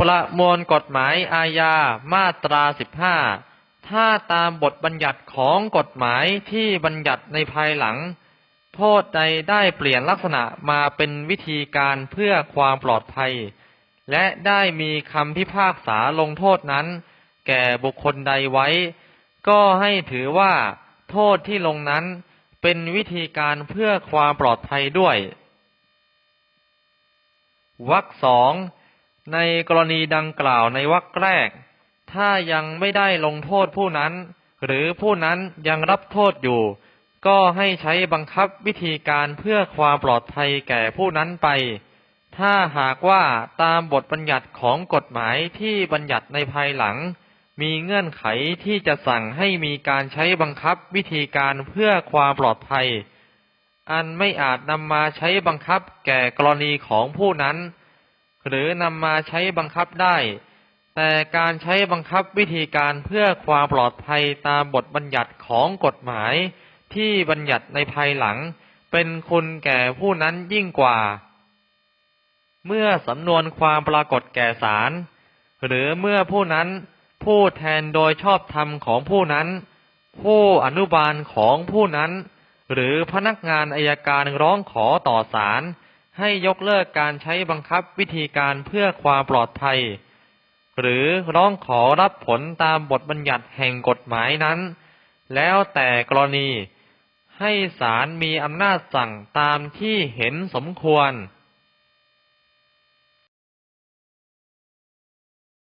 ประมวลกฎหมายอาญามาตรา15ถ้าตามบทบัญญัติของกฎหมายที่บัญญัติในภายหลัง โทษใดได้เปลี่ยนลักษณะมาเป็นวิธีการเพื่อความปลอดภัย และได้มีคำพิพากษาลงโทษนั้น แก่บุคคลใดไว้ ก็ให้ถือว่า โทษที่ลงนั้นเป็นวิธีการเพื่อความปลอดภัยด้วยวรรคสอง ในกรณีดังกล่าวในวรรคแรก ถ้ายังไม่ได้ลงโทษผู้นั้น หรือผู้นั้นยังรับโทษอยู่ ก็ให้ใช้บังคับวิธีการเพื่อความปลอดภัยแก่ผู้นั้นไป ถ้าหากว่าตามบทบัญญัติของกฎหมายที่บัญญัติในภายหลัง มีเงื่อนไขที่จะสั่งให้มีการใช้บังคับวิธีการเพื่อความปลอดภัย อันไม่อาจนำมาใช้บังคับแก่กรณีของผู้นั้น หรือนำมาใช้บังคับได้ แต่การใช้บังคับวิธีการเพื่อความปลอดภัยตามบทบัญญัติของกฎหมาย ที่บัญญัติในภายหลัง เป็นคุณแก่ผู้นั้นยิ่งกว่า เมื่อสำนวนความปรากฏแก่ศาลหรือเมื่อผู้นั้นผู้แทนโดยชอบธรรมของผู้นั้น ผู้อนุบาลของผู้นั้น หรือพนักงานอายการร้องขอต่อศาล ให้ยกเลิกการใช้บังคับวิธีการเพื่อความปลอดภัย หรือร้องขอรับผลตามบทบัญญัติแห่งกฎหมายนั้น แล้วแต่กรณีให้ศาลมีอำนาจสั่งตามที่เห็นสมควร